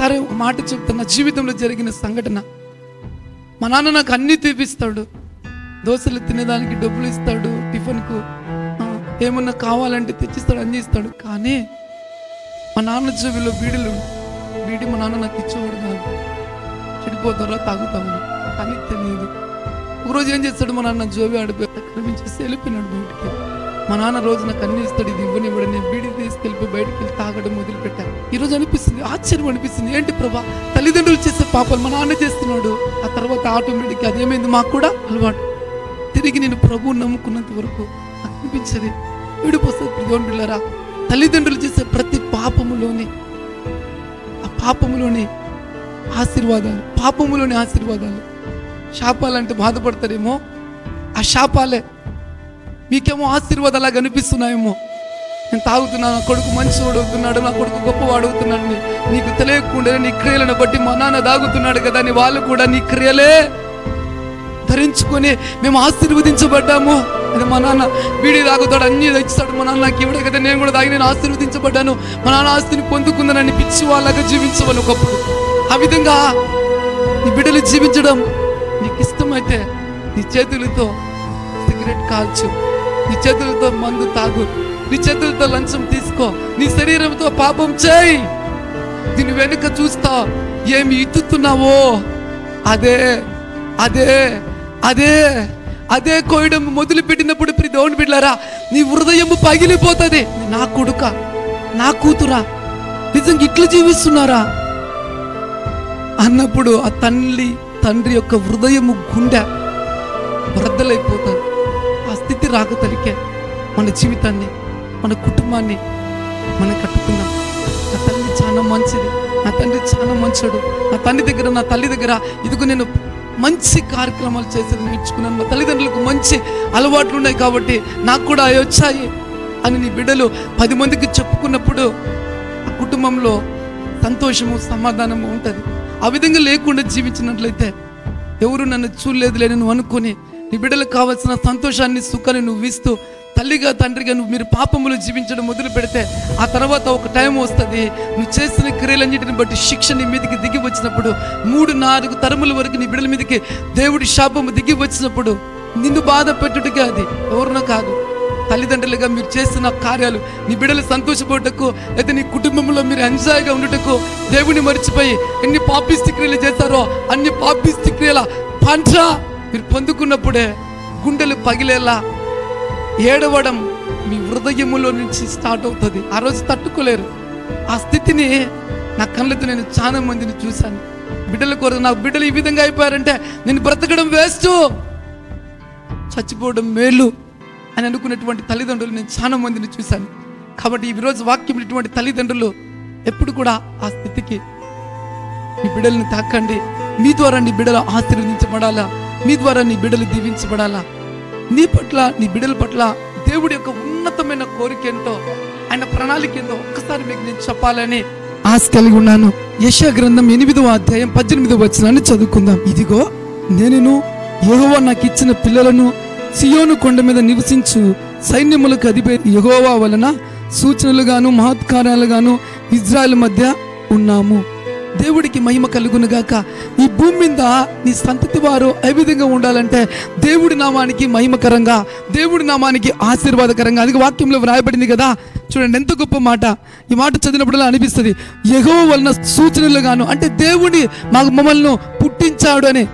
ఒక్కసారి ఒక మాట చెప్తున్నా. జీవితంలో జరిగిన సంఘటన. మా నాన్న నాకు అన్నీ తీపిస్తాడు. దోశలు తినేదానికి డబ్బులు ఇస్తాడు. టిఫిన్కు ఏమన్నా కావాలంటే తెచ్చిస్తాడు అన్నీ ఇస్తాడు. కానీ మా నాన్న చెవిలో బీడీలు బీడి మా నాన్న నాకు ఇచ్చేవాడు కాదు. చెడిపోతారో తాగుతాము కానీ తెలియదు. ఒకరోజు ఏం చేస్తాడు మా నాన్న జోబి ఆడిపోయి కనిపించేసి వెళ్ళిపోయినాడు బయటికి. మా నాన్న రోజు నాకు అన్ని ఇస్తాడు ఇది ఇవ్వనివ్వడు నేను బీడి తీసుకెళ్ళి బయటికి వెళ్ళి తాగడం మొదలుపెట్టాను ఈరోజు ఈ రోజు అనిపిస్తుంది ఆశ్చర్యం అనిపిస్తుంది. ఏంటి ప్రభా? తల్లిదండ్రులు చేసే పాపాలు మా నాన్న చేస్తున్నాడు. ఆ తర్వాత ఆటోమేటిక్ అదేమైంది మాకు కూడా అలవాటు. తిరిగి నేను ప్రభువు నమ్ముకున్నంత వరకు నాకు అనిపించదు. విడిపోతుంది దేవుని బిళ్ళరా. తల్లిదండ్రులు చేసే ప్రతి పాపములోని ఆ పాపములోని ఆశీర్వాదాలు పాపములోని ఆశీర్వాదాలు. శాపాలంటే బాధపడతారేమో? ఆ శాపాలే మీకేమో ఆశీర్వాదాలు కనిపిస్తున్నాయేమో నేను తాగుతున్నాను నా కొడుకు మంచివాడు అవుతున్నాడు నా కొడుకు గొప్పవాడు అవుతున్నాడు నీకు తెలియకుండా నీ క్రియలను బట్టి మా నాన్న దాగుతున్నాడు కదా అని వాళ్ళు కూడా నీ క్రియలే ధరించుకొని మేము ఆశీర్వదించబడ్డాము. అది మా నాన్న వీడి తాగుతాడు అన్ని ఇస్తాడు మా నాన్న నాకు ఇవ్వడే కదా నేను కూడా తాగి నేను ఆశీర్వదించబడ్డాను. మా నాన్న ఆస్తిని పొందుకుందనని పిచ్చి వాళ్ళగా జీవించవాలి ఒకప్పుడు ఆ విధంగా నీ బిడ్డలు జీవించడం నీకు ఇష్టమైతే నీ చేతులతో సిగరెట్ కాల్చు. నీ చేతులతో మందు తాగు నీ చేతులతో లంచం తీసుకో నీ శరీరంతో పాపం చేయి. దీని వెనుక చూస్తా ఏమి ఇత్తుతున్నావో అదే అదే అదే అదే కోయడం మొదలు పెట్టినప్పుడు ప్రి దేవుని బిడ్డారా నీ హృదయం పగిలిపోతుంది. నా కొడుక నా కూతురా నిజంగా ఇట్లా జీవిస్తున్నారా? అన్నప్పుడు ఆ తల్లి తండ్రి యొక్క హృదయము గుండె వరదలైపోతుంది స్థితి రాక తలికే మన జీవితాన్ని మన కుటుంబాన్ని మనం కట్టుకున్నాం. నా తల్లి చాలా మంచిది. నా తండ్రి చాలా మంచోడు. నా తండ్రి దగ్గర నా తల్లి దగ్గర ఇదిగో నేను మంచి కార్యక్రమాలు చేసేది నేర్చుకున్నాను. మా తల్లిదండ్రులకు మంచి అలవాట్లు ఉన్నాయి కాబట్టి నాకు కూడా అవి వచ్చాయి అని నీ బిడ్డలు పది మందికి చెప్పుకున్నప్పుడు ఆ కుటుంబంలో సంతోషము సమాధానము ఉంటుంది. ఆ విధంగా లేకుండా జీవించినట్లయితే ఎవరు నన్ను చూడలేదులే నేను అనుకొని నీ బిడ్డలకు కావాల్సిన సంతోషాన్ని సుఖాన్ని నువ్వు ఇస్తూ తల్లిగా తండ్రిగా నువ్వు మీరు పాపములు జీవించడం మొదలు పెడితే ఆ తర్వాత ఒక టైం వస్తుంది. నువ్వు చేసిన క్రియలన్నిటిని బట్టి శిక్ష నీ మీదకి దిగి వచ్చినప్పుడు మూడు నాలుగు తరముల వరకు నీ బిడ్డల మీదకి దేవుడి శాపము దిగి వచ్చినప్పుడు నిన్ను బాధ పెట్టుటకే అది. ఎవరినో కాదు. తల్లిదండ్రులుగా మీరు చేస్తున్న కార్యాలు నీ బిడ్డలు సంతోషపడటకు లేదా నీ కుటుంబంలో మీరు ఎంజాయ్గా ఉండటకు దేవుని మర్చిపోయి ఎన్ని పాపిస్తి క్రియలు చేస్తారో అన్ని పాపిస్తి క్రియల పంట మీరు పొందుకున్నప్పుడే గుండెలు పగిలేలా ఏడవడం మీ హృదయములో నుంచి స్టార్ట్ అవుతుంది. ఆ రోజు తట్టుకోలేరు. ఆ స్థితిని నా కళ్ళతో నేను చాలా మందిని చూశాను. బిడ్డల కొరకు నా బిడ్డలు ఈ విధంగా అయిపోయారంటే నేను బ్రతకడం వేస్ట్ చచ్చిపోవడం మేలు అని అనుకున్నటువంటి తల్లిదండ్రులు నేను చాలా మందిని చూశాను. కాబట్టి ఈ రోజు వాక్యం ఇటువంటి తల్లిదండ్రులు ఎప్పుడు కూడా ఆ స్థితికి మీ బిడ్డలను తాకండి. మీ ద్వారా నీ బిడ్డలు ఆశీర్వదించబడాలా? మీ ద్వారా నీ బిడ్డలు దీవించబడాలా? నీ పట్ల నీ బిడ్డల పట్ల దేవుడి యొక్క ఉన్నతమైన కోరిక ఏంటో ఆయన ప్రణాళిక ఏంటో ఒక్కసారి మీకు నేను చెప్పాలని ఆశ కలిగి ఉన్నాను. యశ గ్రంథం ఎనిమిదవ అధ్యాయం పద్దెనిమిదవ వచ్చినాన్ని చదువుకుందాం. ఇదిగో నేను యహోవా నాకు ఇచ్చిన పిల్లలను సియోను కొండ మీద నివసించు సైన్యములకు అధిపతి యహోవా వలన సూచనలుగాను మహత్కార్యాలుగాను ఇజ్రాయెల్ మధ్య ఉన్నాము. దేవుడికి మహిమ కలుగునుగాక ఈ భూమి మీద నీ సంతతి వారు ఏ విధంగా ఉండాలంటే దేవుడి నామానికి మహిమకరంగా దేవుడి నామానికి ఆశీర్వాదకరంగా. అది వాక్యంలో వ్రాయబడింది కదా. చూడండి ఎంత గొప్ప మాట. ఈ మాట చదివినప్పుడల్లా అనిపిస్తుంది. ఎగవ వలన సూచనలుగాను అంటే దేవుడి మాకు మమ్మల్ని పుట్టించాడు అని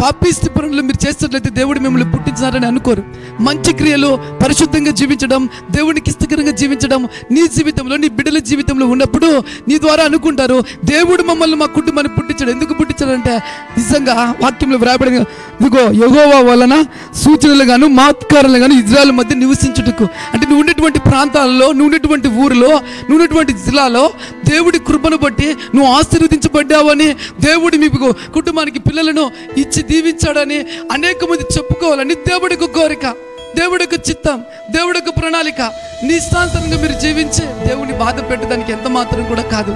పాపిస్తి పనులు మీరు చేస్తున్నట్లయితే దేవుడు మిమ్మల్ని పుట్టించారని అనుకోరు. మంచి క్రియలు పరిశుద్ధంగా జీవించడం దేవునికి ఇష్టకరంగా జీవించడం నీ జీవితంలో నీ బిడ్డల జీవితంలో ఉన్నప్పుడు నీ ద్వారా అనుకుంటారు దేవుడు మమ్మల్ని మా కుటుంబాన్ని పుట్టించాడు. ఎందుకు పుట్టించాడంటే నిజంగా వాక్యంలో వ్రాయబడి ఇదిగో యెహోవా వలన సూచనలు గాను మాత్కారాలు గాను ఇజ్రాయల్ మధ్య నివసించుటకు. అంటే నువ్వు ఉన్నటువంటి ప్రాంతాలలో నువ్వు ఉండేటువంటి ఊరిలో నువ్వు ఉన్నటువంటి జిల్లాలో దేవుడి కృపను బట్టి నువ్వు ఆశీర్వదించబడ్డావని దేవుడి మీ కుటుంబానికి పిల్లలను ఇచ్చి దీవించాడని అనేక మంది చెప్పుకోవాలని దేవుడికి కోరిక దేవుడికి చిత్తం దేవుడికి ప్రణాళిక నీ మీరు జీవించి దేవుని బాధ పెట్టడానికి ఎంత మాత్రం కూడా కాదు.